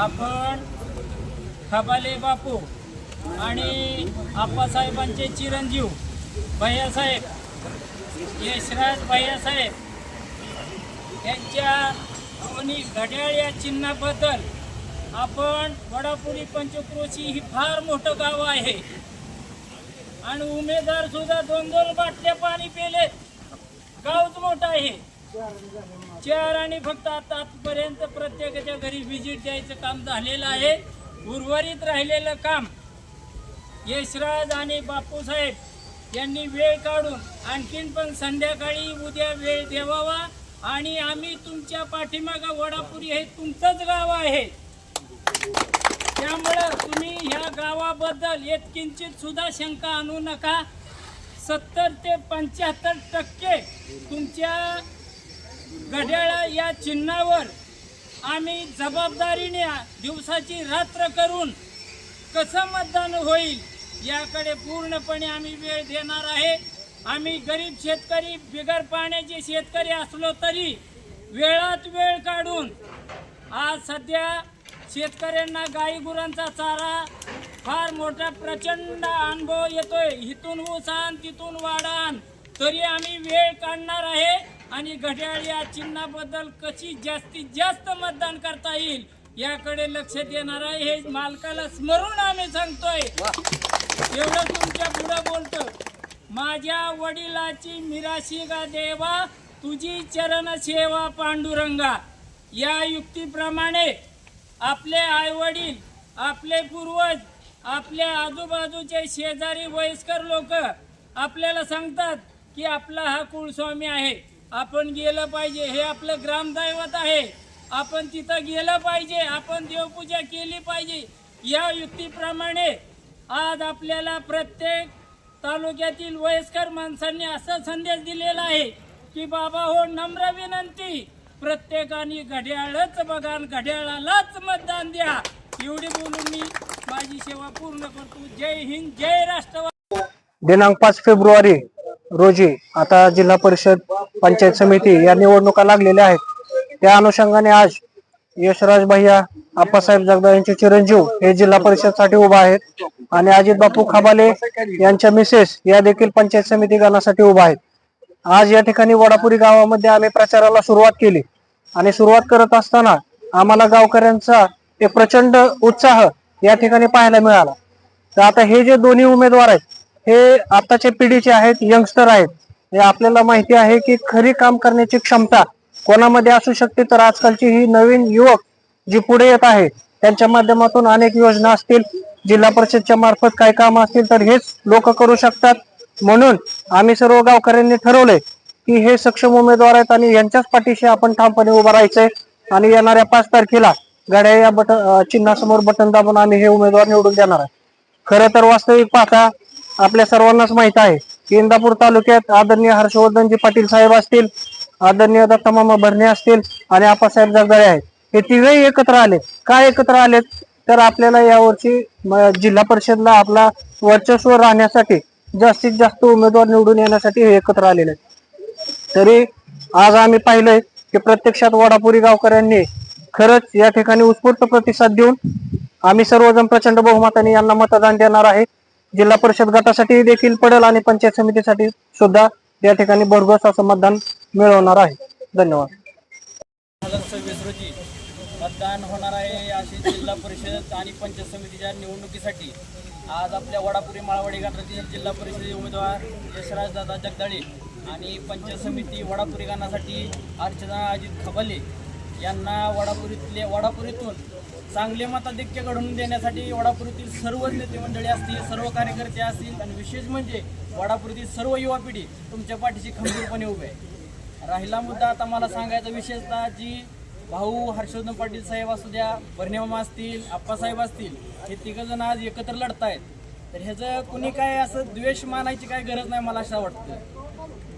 आपण खबाले बापू आणि आप्पासाहेबांचे चिरंजीव भैयासाहेब यशराज भैयासाहेब यांच्या दोन्ही घड्याळ या चिन्हाबद्दल आपण वडापुरी पंचक्रोशी ही फार मोठं गाव आहे. आणि उमेदवार सुद्धा दोन दोन बाटल्या पाणी पेलेत. गावच मोठं आहे. चार आणि फक्त आता आतापर्यंत प्रत्येकाच्या घरी व्हिजिट द्यायचं काम झालेलं आहे. उर्वरित राहिलेलं काम यशराज आणि बापूसाहेब यांनी वेळ काढून आणखीन पण संध्याकाळी उद्या वेळ देवावा आणि आम्ही तुमच्या पाठीमागा वडापुरी हे तुमचंच गाव आहे. त्यामुळं तुम्ही ह्या गावाबद्दल किंचित सुद्धा शंका आणू नका. सत्तर ते पंच्याहत्तर टक्के तुमच्या घड्याळ या चिन्हावर आम्ही जबाबदारीने दिवसाची रात्र करून कसं मतदान होईल याकडे पूर्णपणे आम्ही वेळ देणार आहे. आम्ही गरीब शेतकरी बिगर पाण्याचे शेतकरी असलो तरी वेळात वेळ काढून आज सध्या शेतकऱ्यांना गाई गुरांचा चारा फार मोठा प्रचंड अनुभव येतोय. इथून ऊसान तिथून वाढान तरी आम्ही वेळ काढणार आहे. आणि घड्याळ या चिन्हाबद्दल कशी जास्तीत जास्त मतदान करता येईल याकडे लक्ष देणार आहे. हे मालकाला स्मरून आम्ही सांगतोय. एवढं तुमच्या पुढं बोलतो. माझ्या वडिलाची मिराशी गा देवा तुझी चरण सेवा पांडुरंगा. या युक्तीप्रमाणे आपले आईवडील आपले पूर्वज आपल्या आजूबाजूचे शेजारी वयस्कर लोक आपल्याला सांगतात की आपला हा कुळस्वामी आहे. आपण गेलं पाहिजे हे आपलं ग्रामदैवत आहे. आपण तिथं गेलं पाहिजे आपण देवपूजा केली पाहिजे. या युक्तीप्रमाणे आज आपल्याला प्रत्येक तालुक्यातील वयस्कर माणसांनी असा संदेश दिलेला आहे की बाबा हो नम्र विनंती. प्रत्येकाने घड्याळच बघा घड्याळालाच मतदान द्या. एवढी बोलून मी माझी सेवा पूर्ण करतो. जय हिंद जय राष्ट्रवादी. दिनांक पाच फेब्रुवारी रोजी आता जिल्हा परिषद पंचायत समिती या निवडणुका लागलेल्या आहेत. त्या अनुषंगाने आज यशराज भैया आप्पासाहेब जगदाळ यांचे चिरंजीव हे जिल्हा परिषदसाठी उभा आहेत आणि अजित बापू खाबाले यांच्या मिसेस या देखील पंचायत समिती गणासाठी उभा आहेत. आज या ठिकाणी वडापुरी गावामध्ये आम्ही प्रचाराला सुरुवात केली आणि सुरुवात करत असताना आम्हाला गावकऱ्यांचा एक प्रचंड उत्साह या ठिकाणी पाहायला मिळाला. तर आता हे जे दोन्ही उमेदवार आहेत हे आताच्या पिढीचे आहेत यंगस्टर आहेत हे आपल्याला माहिती आहे की खरी काम करण्याची क्षमता कोणामध्ये असू शकते. तर आजकालची ही नवीन युवक जी पुढे येत आहे त्यांच्या माध्यमातून अनेक योजना असतील. जिल्हा परिषदच्या मार्फत काय काम असतील तर हेच लोक करू शकतात. म्हणून आम्ही सर्व गावकऱ्यांनी ठरवले की हे सक्षम उमेदवार आहेत आणि यांच्याच पाठीशी आपण ठामपणे उभं राहायचंय. आणि येणाऱ्या पाच तारखेला गाड्या या बटन चिन्हासमोर बटन दाबून आम्ही हे उमेदवार निवडून देणार आहे. खरं तर वास्तविक पाहता आपल्या सर्वांनाच माहीत आहे की इंदापूर तालुक्यात आदरणीय हर्षवर्धनजी पाटील साहेब असतील आदरणीय दत्तमामा भरणे असतील आणि आप्पासाहेब जगदाळे आहेत. हे तिघही एकत्र आले. काय एकत्र आलेत? तर आपल्याला यावर्षी म- जिल्हा परिषदला आपला वर्चस्व राहण्यासाठी जास्तीत जास्त उमेदवार निवडून येण्यासाठी हे एकत्र आलेले आहेत. तरी आज आम्ही पाहिलंय की प्रत्यक्षात वडापुरी गावकऱ्यांनी खरंच या ठिकाणी उत्स्फूर्त प्रतिसाद देऊन आम्ही सर्वजण प्रचंड बहुमताने यांना मतदान देणार आहे. जिल्हा परिषद गटासाठी देखील पडेल आणि पंचायत समितीसाठी सुद्धा या ठिकाणी भरघोस असं मतदान मिळवणार आहे. धन्यवाद. सव्वीस रोजी मतदान होणार आहे अशी जिल्हा परिषद आणि पंचायत समितीच्या निवडणुकीसाठी आज आपल्या वडापुरी माळवाडी गटातील जिल्हा परिषद उमेदवार यशराज दादा जगदाळे आणि पंचायत समिती वडापुरी गानासाठी अर्चना अजित खबाले यांना वडापुरीतले वडापुरीतून चांगले मताधिक्य घडवून देण्यासाठी वडापुरीतील सर्व नेते मंडळी असतील सर्व कार्यकर्ते असतील आणि विशेष म्हणजे वडापुरीतील सर्व युवा पिढी तुमच्या पाठीशी खंबीरपणे उभे आहे. राहिला मुद्दा आता मला सांगायचा विशेषतः जी भाऊ हर्षवर्धन पाटील साहेब असू द्या बर्णेमामा असतील आप्पासाहेब असतील हे तिघजण आज एकत्र लढतायत. तर ह्याचं कुणी काय असं द्वेष मानायची काय गरज नाही मला असं वाटतं.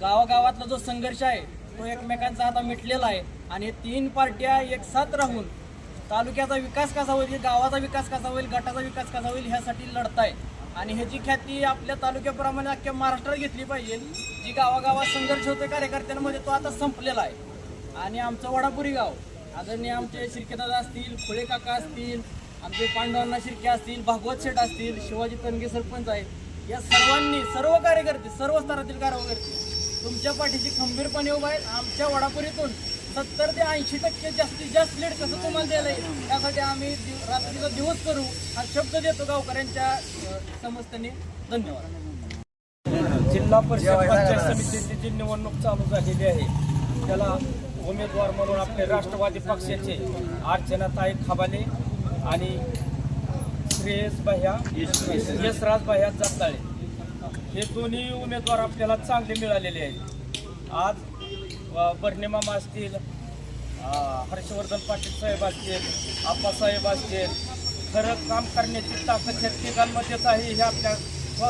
गावागावातला जो संघर्ष आहे तो एकमेकांचा आता मिटलेला आहे आणि तीन पार्ट्या एक साथ राहून तालुक्याचा विकास कसा होईल गावाचा विकास कसा होईल गटाचा विकास कसा होईल ह्यासाठी लढताय. आणि ह्याची ख्याती आपल्या तालुक्याप्रमाणे अख्ख्या महाराष्ट्रात घेतली पाहिजे. जी गावागावात संघर्ष होते कार्यकर्त्यांमध्ये तो आता संपलेला आहे. आणि आमचं वडापुरी गाव आदरणीय आमचे शिर्केदादा असतील खुळे काका असतील आमचे पांडवांना शिर्के असतील भागवत शेठ असतील शिवाजी तनगे सरपंच आहेत या सर्वांनी सर्व कार्यकर्ते सर्व स्तरातील कार्यकर्ते तुमच्या पाठीशी खंबीरपणे उभा आहेत आमच्या वडापुरीतून सत्तर ते ऐंशी टक्के जास्तीत जास्त लीड कसं तुम्हाला द्यायला येईल? त्यासाठी आम्ही रात्रीचा दिवस करू हा शब्द देतो गावकऱ्यांच्या समजतेने धन्यवाद. जिल्हा परिषद पंचायत समितीची जी निवडणूक चालू झालेली आहे त्याला उमेदवार म्हणून आपले राष्ट्रवादी पक्षाचे अर्चनाताई खबाले आणि श्रेयस भैया यशराज भैया जाताळे हे दोन्ही उमेदवार आपल्याला चांगले मिळालेले आहेत. आज अ, बर्णे मामा असतील हर्षवर्धन पाटील साहेब असतील आप्पासाहेब असतील खरं काम करण्याची ताकद ह्या आहे हे आपल्या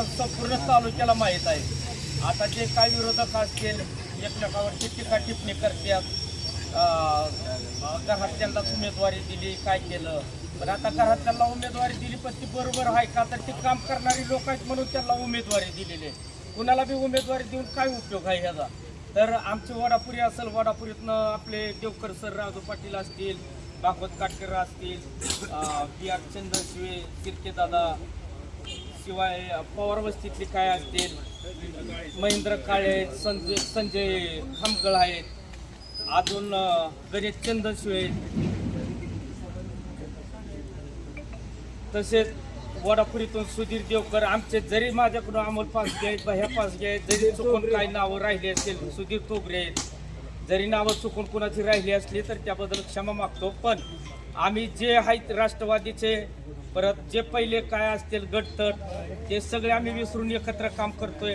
संपूर्ण तालुक्याला माहीत आहे. आता जे काय विरोधक असतील एकमेकावर टीका टिप्पणी करतात अ, घरातल्यांनाच उमेदवारी दिली काय केलं? पण आता घरातल्यांना उमेदवारी दिली पण ती बरोबर आहे का? तर ती काम करणारी लोक आहेत म्हणून त्यांना उमेदवारी दिलेली आहे. कुणाला बी उमेदवारी देऊन काय उपयोग आहे ह्याचा? तर आमचे वडापुरी असेल वडापुरीतनं आपले देवकर सर राजू पाटील असतील भागवत काटकर असतील बी आर चंद्रशिवे किरके दादा शिवाय पवार वस्तीतले काय असतील महेंद्र काळे संजय संजय खामकळ आहेत अजून गणेश चंद्रशिवे तसेच वडापुरीतून सुधीर देवकर आमचे जरी माझ्याकडून अमोल पासगे आहेत ह्या पासगे आहेत जरी चुकून काही नावं राहिली असतील सुधीर तोबरे आहेत जरी नावं चुकून कुणाची राहिली असली तर त्याबद्दल क्षमा मागतो. पण आम्ही जे आहेत राष्ट्रवादीचे परत जे पहिले काय असतील गटतट ते सगळे आम्ही विसरून एकत्र काम करतोय.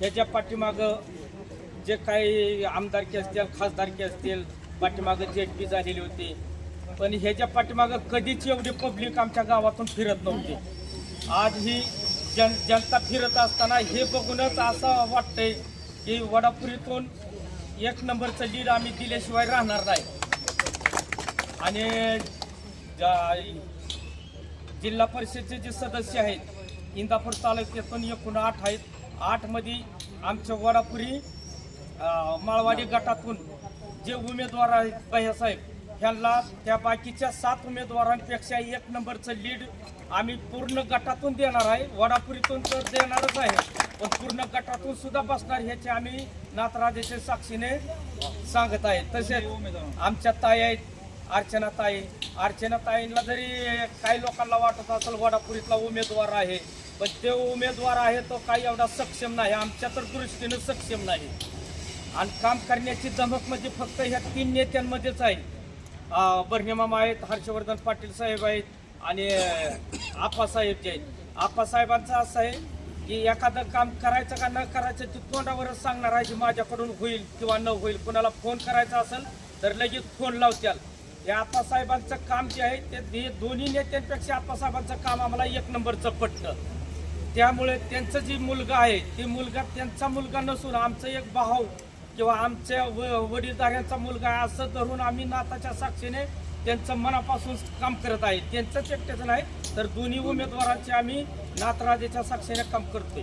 ह्याच्या पाठीमागं जे काही आमदारकी असतील खासदारकी असतील पाठीमागं जेट पी झालेली होती. पण ह्याच्या पाठीमागं कधीच एवढी पब्लिक आमच्या गावातून फिरत नव्हती. आज ही जन जनता फिरत असताना हे बघूनच असं वाटतंय की वडापुरीतून एक नंबरचं लीड आम्ही दिल्याशिवाय राहणार नाही. आणि जिल्हा परिषदचे जे सदस्य आहेत इंदापूर तालुक्यातून एकूण आठ आहेत. आठमध्ये आमच्या वडापुरी अं, माळवाडी गटातून जे उमेदवार आहेत भैयासाहेब ह्यांना त्या बाकीच्या सात उमेदवारांपेक्षा एक नंबरचं लीड आम्ही पूर्ण गटातून देणार आहे. वडापुरीतून तर देणारच आहे. पण पूर्ण गटातून सुद्धा बसणार ह्याचे आम्ही नाथराजेच्या साक्षीने सांगत आहे. तसेच आमच्या ताई आहेत अर्चना ताई. अर्चना ताईंना जरी काही लोकांना वाटत असेल वडापुरीतला उमेदवार आहे पण ते उमेदवार आहे तो काही एवढा सक्षम नाही. आमच्या तर दृष्टीनं सक्षम नाही. आणि काम करण्याची धमक म्हणजे फक्त ह्या तीन नेत्यांमध्येच आहे. बर्णेमामा आहेत हर्षवर्धन पाटील साहेब आहेत आणि आप्पासाहेब जे आहेत. आप्पासाहेबांचं असं आहे की एखादं काम करायचं का न करायचं ते तोंडावरच सांगणार आहे की माझ्याकडून होईल किंवा न होईल. कुणाला फोन करायचा असेल तर लगेच फोन लावत्याल. हे आप्पासाहेबांचं काम जे आहे ते हे दोन्ही नेत्यांपेक्षा आप्पासाहेबांचं काम आम्हाला एक नंबरचं पटतं. त्यामुळे त्यांचं जी मुलगा आहे ती मुलगा त्यांचा मुलगा नसून आमचं एक भाऊ किंवा आमच्या व वडीलधाऱ्यांचा मुलगा असं धरून आम्ही नाताच्या साक्षीने त्यांचं मनापासून काम करत आहे. त्यांचंच एकट्याचं नाही तर दोन्ही उमेदवारांचे आम्ही नातराजेच्या साक्षीने काम करतोय.